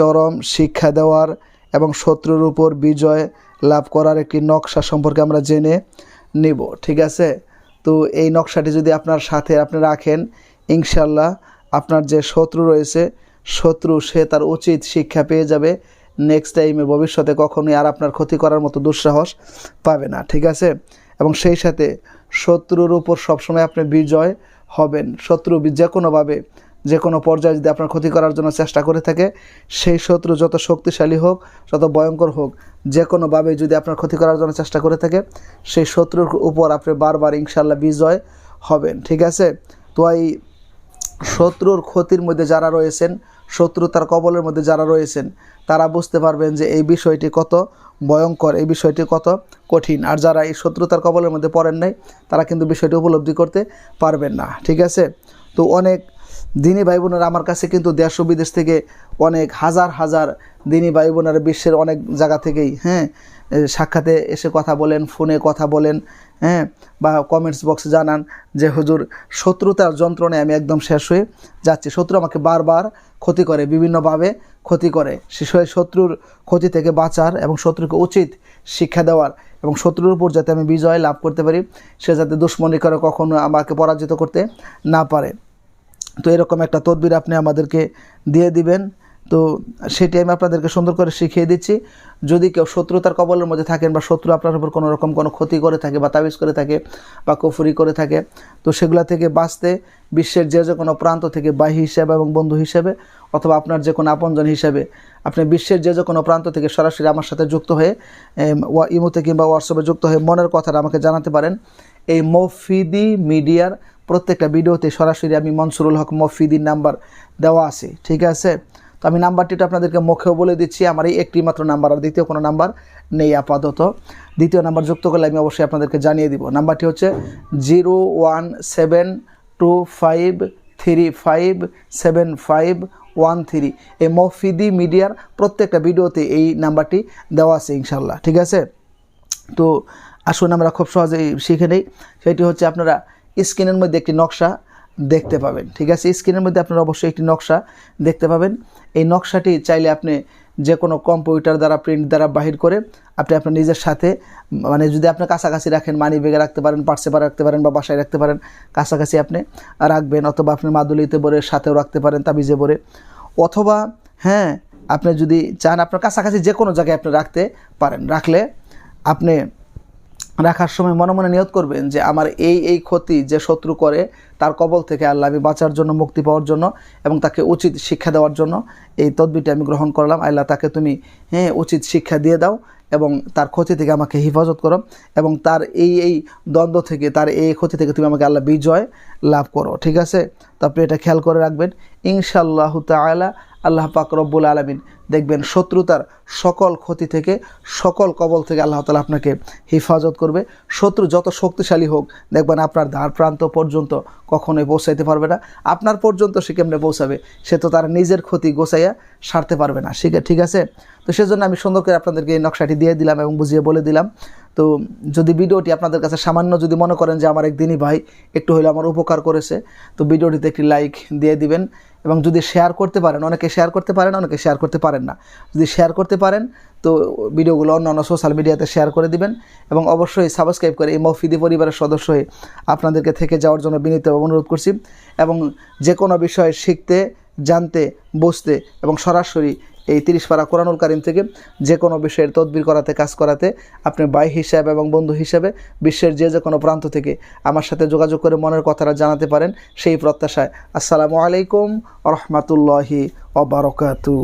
চরম শিক্ষা দেওয়ার এবং শত্রুর উপর বিজয় লাভ করার একটি নকশা সম্পর্কে আমরা জেনে নিব, ঠিক আছে? তো এই নকশাটি যদি আপনার সাথে আপনি রাখেন ইনশাল্লাহ আপনার যে শত্রু রয়েছে, শত্রু সে তার উচিত শিক্ষা পেয়ে যাবে। নেক্সট টাইমে ভবিষ্যতে কখনোই আর আপনার ক্ষতি করার মতো দুঃসাহস পাবে না, ঠিক আছে? এবং সেই সাথে শত্রুর উপর সবসময় আপনি বিজয় হবেন। শত্রু যে কোনোভাবে যে কোনো পর্যায়ে যদি আপনার ক্ষতি করার জন্য চেষ্টা করে থাকে, সেই শত্রু যত শক্তিশালী হোক, যত ভয়ঙ্কর হোক, যে কোনোভাবে যদি আপনার ক্ষতি করার জন্য চেষ্টা করে থাকে, সেই শত্রুর উপর আপনি বারবার ইনশাল্লাহ বিজয় হবেন, ঠিক আছে? তো এই শত্রুর ক্ষতির মধ্যে যারা রয়েছেন, শত্রু তার কবলের মধ্যে যারা রয়েছেন, তারা বুঝতে পারবেন যে এই বিষয়টি কত ভয়ঙ্কর, এই বিষয়টি কত কঠিন। আর যারা এই শত্রুতার কবলের মধ্যে পড়েন নাই, তারা কিন্তু বিষয়টি উপলব্ধি করতে পারবেন না, ঠিক আছে? তো অনেক দিনী ভাই বোনেরা আমার কাছে কিন্তু দেশ ও বিদেশ থেকে অনেক হাজার হাজার দিনী ভাই বোনেরা বিশ্বের অনেক জায়গা থেকেই হ্যাঁ সাক্ষাতে এসে কথা বলেন, ফোনে কথা বলেন হ্যাঁ বা কমেন্টস বক্সে জানান যে, হুজুর, শত্রুতার যন্ত্রণায় আমি একদম শেষ হয়ে যাচ্ছি। শত্রু আমাকে বারবার ক্ষতি করে, বিভিন্নভাবে ক্ষতি করে। শিশুর শত্রুর ক্ষতি থেকে বাঁচার এবং শত্রুকে উচিত শিক্ষা দেওয়ার এবং শত্রুর উপর যাতে আমি বিজয় লাভ করতে পারি, সে যাতে দুশ্মনী করে কখনো আমাকে পরাজিত করতে না পারে। তো এরকম একটা তদবির আপনি আমাদেরকে দিয়ে দিবেন। তো সেটি আমি আপনাদেরকে সুন্দর করে শিখিয়ে দিচ্ছি। যদি কেউ শত্রুতার কবলের মধ্যে থাকেন বা শত্রু আপনার উপর কোনো রকম কোনো ক্ষতি করে থাকে বা তাবিজ করে থাকে বা কুফুরি করে থাকে, তো সেগুলা থেকে বাঁচতে বিশ্বের যে যে কোনো প্রান্ত থেকে বাহি হিসাবে এবং বন্ধু হিসেবে অথবা আপনার যে কোনো আপনজন হিসেবে আপনি বিশ্বের যে যে কোনো প্রান্ত থেকে সরাসরি আমার সাথে যুক্ত হয়ে ইমোতে কিংবা হোয়াটসঅ্যাপে যুক্ত হয়ে মনের কথাটা আমাকে জানাতে পারেন। এই মফিদি মিডিয়ার প্রত্যেকটা ভিডিওতে সরাসরি আমি মনসুরুল হক মফিদির নাম্বার দেওয়া আছে, ঠিক আছে? তো আমি নাম্বারটি তো আপনাদেরকে মুখেও বলে দিচ্ছি, আমার এই একটি মাত্র নাম্বার, আর দ্বিতীয় কোনো নাম্বার নেই আপাতত। দ্বিতীয় নাম্বার যুক্ত করলে আমি অবশ্যই আপনাদেরকে জানিয়ে দিব। নাম্বারটি হচ্ছে zero one seven two five three five seven five one three. এই মফিদি মিডিয়ার প্রত্যেকটা ভিডিওতে এই নাম্বারটি দেওয়া আছে ইনশাল্লাহ ঠিক আছে? তো আসুন আমরা খুব সহজেই শিখে নেই। সেটি হচ্ছে আপনারা স্ক্রিনের মধ্যে একটি নকশা দেখতে পাবেন, ঠিক আছে? স্ক্রিনের মধ্যে আপনারা অবশ্যই একটি নকশা দেখতে পাবেন। এই নকশাটি চাইলে আপনি যে কোনো কম্পিউটার দ্বারা, প্রিন্ট দ্বারা বাহির করে আপনি আপনার নিজের সাথে মানে যদি আপনি কাছাকাছি রাখেন, মানি ব্যাগে রাখতে পারেন, পার্সে পারে রাখতে পারেন বা বাসায় রাখতে পারেন, কাছাকাছি আপনি রাখবেন অথবা আপনি মাদুলিতে বরে সাথেও রাখতে পারেন, তাবিজে বরে অথবা হ্যাঁ আপনি যদি চান আপনার কাছাকাছি যে কোনো জায়গায় আপনি রাখতে পারেন, রাখলে আপনি রাখার সময় মনে মনে নিয়ত করবেন যে আমার এই এই ক্ষতি যে শত্রু করে, তার কবল থেকে আল্লাহ আমি বাঁচার জন্য, মুক্তি পাওয়ার জন্য এবং তাকে উচিত শিক্ষা দেওয়ার জন্য। এই তদবিটি আমি গ্রহণ করলাম। আল্লাহ তাকে তুমি হ্যাঁ উচিত শিক্ষা দিয়ে দাও এবং তার ক্ষতি থেকে আমাকে হেফাজত করো এবং তার এই এই দ্বন্দ্ব থেকে, তার এই ক্ষতি থেকে তুমি আমাকে আল্লাহ বিজয় লাভ করো। ঠিক আছে? তো আপনি এটা খেয়াল করে রাখবেন। ইনশাআল্লাহ তালা আল্লাহ পাক রব্বুল আলমিন দেখবেন শত্রুতার সকল ক্ষতি থেকে, সকল কবল থেকে আল্লাহ তালা আপনাকে হেফাজত করবে। শত্রু যত শক্তিশালী হোক, দেখবেন আপনার দ্বার প্রান্ত পর্যন্ত কখনোই পৌঁছাইতে পারবে না। আপনার পর্যন্ত সে কেমনে পৌঁছাবে, সে তো তার নিজের ক্ষতি গোছাইয়া সারতে পারবে না। ঠিক ঠিক আছে? তো সেজন্য আমি সুন্দর করে আপনাদেরকে এই নকশাটি দিয়ে দিলাম এবং বুঝিয়ে বলে দিলাম। তো যদি ভিডিওটি আপনাদের কাছে সামান্য যদি মনে করেন যে আমার একদিনই ভাই একটু হলে আমার উপকার করেছে, তো ভিডিওটিতে একটি লাইক দিয়ে দিবেন। এবং যদি শেয়ার করতে পারেন, অনেকে শেয়ার করতে পারেন, অনেকে শেয়ার করতে পারেন না। যদি শেয়ার করতে পারেন, তো ভিডিওগুলো অন্য অন্য সোশ্যাল মিডিয়াতে শেয়ার করে দিবেন এবং অবশ্যই সাবস্ক্রাইব করে এই মফিদি পরিবারের সদস্য হয়ে আপনাদেরকে থেকে যাওয়ার জন্য বিনীত অনুরোধ করছি এবং যে কোনো বিষয়ে শিখতে, জানতে, বুঝতে এবং সরাসরি এই তিরিশ পারা কোরআনুল কারিম থেকে যে কোনো বিষয়ের তদবির করাতে, কাজ করাতে আপনি বাই হিসাবে এবং বন্ধু হিসাবে বিশ্বের যে যে কোনো প্রান্ত থেকে আমার সাথে যোগাযোগ করে মনের কথাটা জানাতে পারেন সেই প্রত্যাশায়। আসসালামু আলাইকুম রহমাতুল্লাহি অবরকাতু